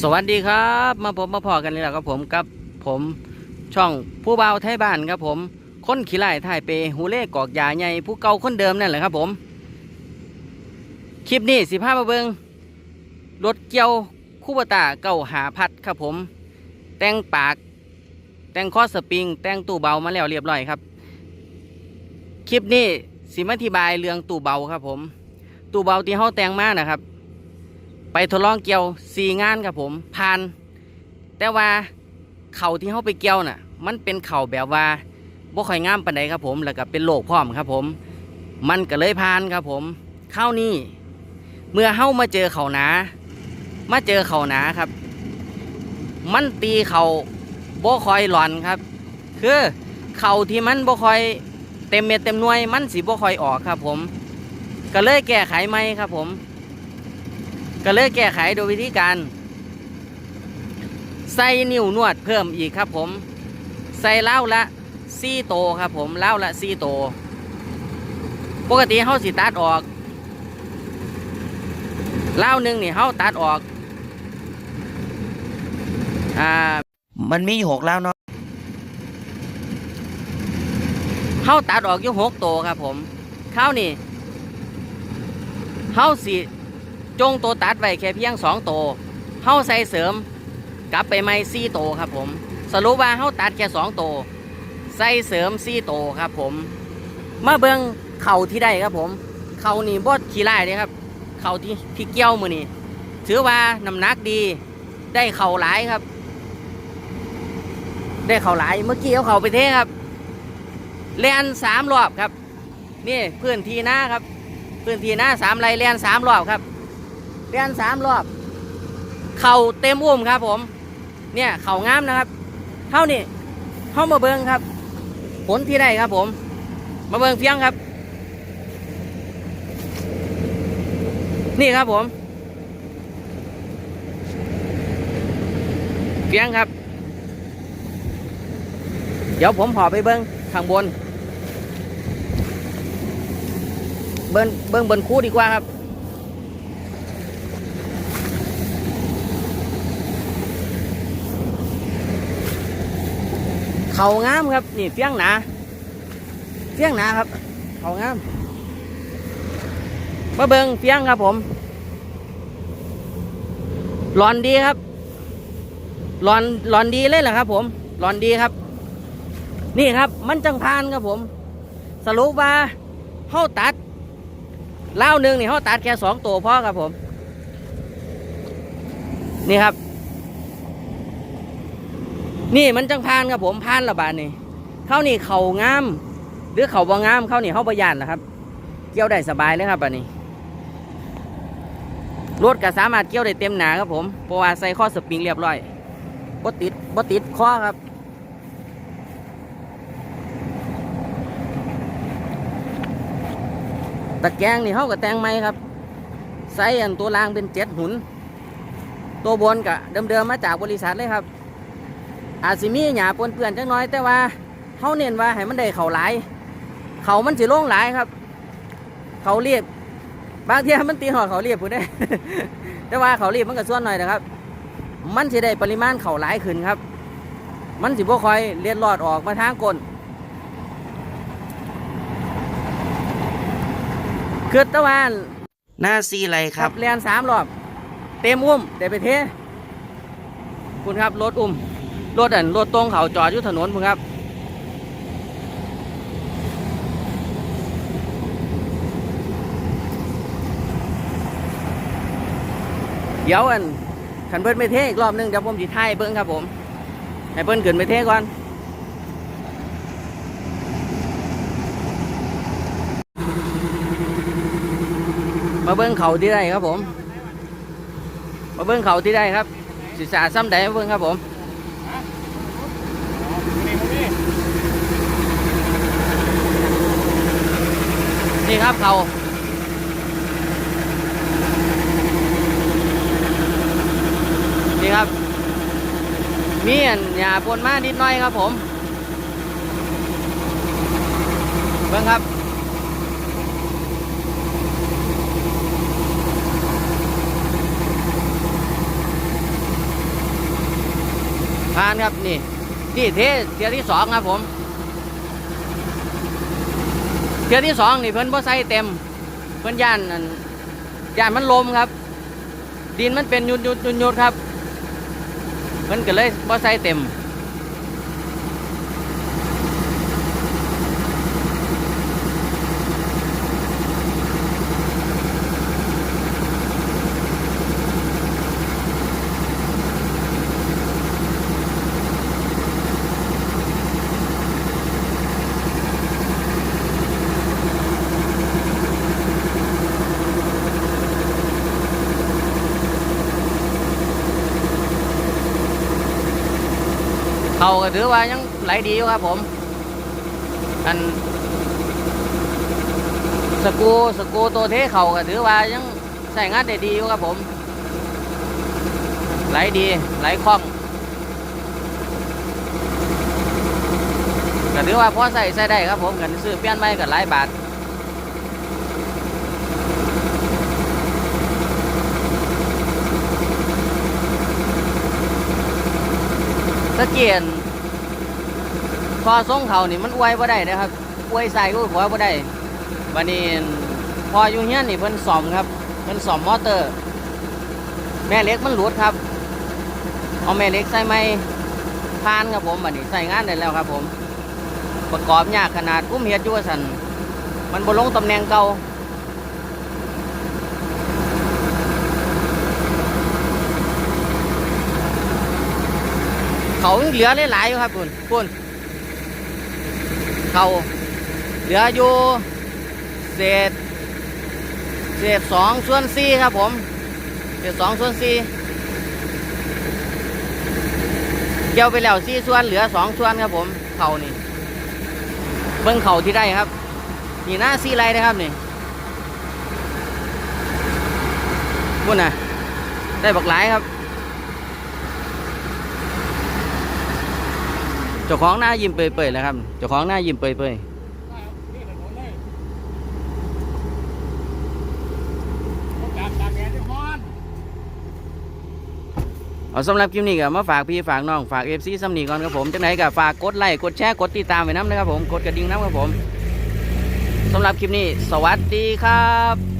สวัสดีครับ มาผมมาพอกันเลยแหละครับผมกับผมช่องผู้เบาไทยบ้านครับผมคนขี้ไล่ถ่ายเปหูเล่กอกยาใหญ่ผู้เก่าคนเดิมนั่นแหละครับผม คลิปนี้สิพามาเบิงรถเกี่ยวคู่บตาเก่าหาพัดครับผม แต่งปาก แต่งคอสปริง แต่งตู้เบามาแล้วเรียบร้อยครับ คลิปนี้สิมาอธิบายเรื่องตู้เบาครับผม ตู้เบาที่เฮาแต่งมานะครับ ไปทดลองเกี่ยวสี่งานครับผมผ่าน แต่ว่าเข่าที่เขาไปเกี่ยวน่ะ มันเป็นเข่าแบบว่าบ่ค่อยงามปานใดครับผม แล้วก็เป็นโรคพร้อมครับผม มันก็เลยผ่านครับผมข้าวนี้เมื่อเฮามาเจอเข่าหนา มาเจอเข่าหนาครับ มันตีเข่าบ่ค่อยหลอนครับ คือเข่าที่มันบ่ค่อยเต็มเม็ดเต็มหน่วยมันสิบ่ค่อยออกครับผม ก็เลยแก้ไขใหม่ครับผม ก็เลยแก้ไขโดยวิธีการ ใส่นิ้วนวดเพิ่มอีกครับผม ใส่เล้าละซี่โตครับผมเล้าละซี่โต ปกติเขาสิตัดออกเล้าหนึ่งนี่เขาตัดออกอ่ามันมีอยู่หกแล้วเนาะเขาตัดออกอยู่หกโตครับผมข้าวนี่เขาสิ จงโตวตัดไว้แค่เพียงสองโตเขาใส่เสริมกลับไปไม่สี่โตครับผมสรุปว่าเขาตัดแค่สองโตใส่เสริมสี่โตครับผมมาเบิงเข่าที่ได้ครับผม เข่านี่บดขี้ไล่เลยครับ เข่าที่ที่เกี้ยวมือนี่ถือว่าน้ำหนักดี ได้เข่าหลายครับ ได้เข่าหลายเมื่อกี้เอาเข่าไปเทครับเลียนสามรอบครับ นี่พื้นที่หน้าครับ พื้นที่หน้าสามไรเลียนสามรอบครับ เลียนสามรอบ เข่าเต็มอุ้มครับ ผม เนี่ยเข่างามนะครับ เท่านี้เข้ามาเบิงครับ ผลที่ได้ครับ ผม มาเบิงเพียงครับ นี่ครับผมเพียงครับ เดี๋ยวผมหอไปเบิงข้างบน เบิ้งเบิ้งบนคู่ดีกว่าครับ เขางามครับ นี่เฟี้ยงหนาเฟี้ยงหนาครับ เขางามมาเบิงเฟี้ยงครับผมหลอนดีครับหลอนหลอนดีเลยเหรอครับ ผมหลอนดีครับ นี่ครับ มันจังพานครับผม สรุปว่าเฮาตัดเล่าหนึ่งนี่เฮาตัดแค่สองตัวพอครับผม นี่ครับ นี่มันจังพานครับผมพานระบาดนี่เข้านี่เขางาม หรือเขาบ่งามเข้านี่เขาบยานนะครับ เกี่ยวได้สบายเลยครับอันนี้รถก็สามารถเกี่ยวได้เต็มหนาครับผมเพราะว่าใส่ข้อสปริงเรียบร้อยบ่ติดบ่ติดข้อครับ ตะแกรงนี่เขาก็แตงไหมครับไซส์อันตัวล่างเป็นเจ็ดหุน ตัวบนก็เดิมๆมาจากบริษัทเลยครับ อาจสิมีหยาปนเปื้อนจังน้อย แต่ว่าเขาเน้นว่าให้มันได้เขาหลายเขามันสิโล่งหลายครับ เขาเรียบบางเทีมันตีหอดเขาเรียบผู้ได้แต่ว่าเขาเรียบมันก็ส่วนหน่อยนะครับ มันสิได้ปริมาณเขาหลายขึ้นครับ มันสิบ่คอยเลียนลอดออกมาทางก้นคือตะวันหน้าซีไรคครัรับบเรียนสามรอบ เต็มอุ้มเดี๋ยวไปเทคุณครับรถอุ้ม รถอันรถตรงเขาจอดอยู่ถนนคุณครับเดี๋ยวอันขันเบิ้ลไปเทอีกรอบหนึงเดี๋ยวผมจะถ่ายเบิ้งครับผมให้เบิ้ลเกินไปเทก่อนมาเบิ้งเขาที่ได้ครับผม มาเบิ้งเขาที่ได้ครับศิษาซ้ำใดมาเบิ้งครับผม นี่ครับเขานี่ครับ มีอันหยาปนมานิดหน่อยครับผม เบิ้งครับผ่านครับนี่ นี่เทเทียที่สองครับผม ทือที่สองนี่เพิ่นบ่ใส่เต็ม เพิ่นย่านอันย่านมันลมครับ ดินมันเป็นยุดยุดยุดยุดครับ เพิ่นก็เลยบ่ใส่เต็ม เขาก็ถือว่ายังไหลดีอยู่ครับผมอันสกูสกูตัวเทเขาก็ถือว่ายังใช้งานได้ดีอยู่ครับผม ไหลดีไหลคล่องก็ถือว่าพอใส่ใส่ได้ครับผมกันซื้อเปลี่ยนใหม่ก็หลายบาท ตะเกียนพอส่งเขานี่มันอวยบ่ได้นะครับอวยใส่อวยหัวบ่ได้วันนี้พออยู่เฮียนนี่เพิ่นซ่อมครับเพิ่นซ่อมมอเตอร์ แม่เล็กมันหลุดครับเอาแม่เล็กใส่ไม้พานครับผมบัดนี้ใส่งานได้แล้วครับผม ประกอบยากขนาดกุ้มเฮ็ดอยู่ว่าซั่นมันบ่ลงตำแหน่งเก่า เขาเหลือหลายๆอยู่ครับคุณคุณเขาเหลืออยู่เศษเศษสองส่วนสี่ครับผมเศษสองส่วนสี่เกี่ยวไปแล้วสี่ส่วนเหลือสองส่วนครับผมเขานี่เบิ้งเขาที่ได้ครับ นี่หน้าสี่ไรนะครับนี่คุณน่ะได้บักหลายครับ จ้าของหน้ายิ้มเปื่อยๆเลยครับเจ้าของหน้ายิ้มเปื่อยๆเอาสำหรับคลิปนี้ก็มาฝากพี่ฝากน้องฝากเอฟซีซัมนีก่อนครับผมจังไหนก็ฝากกดไลค์กดแชร์กดติดตามไว้น้ำนะครับผมกดกระดิ่งน้ำครับผมสำหรับคลิปนี้ สวัสดีครับ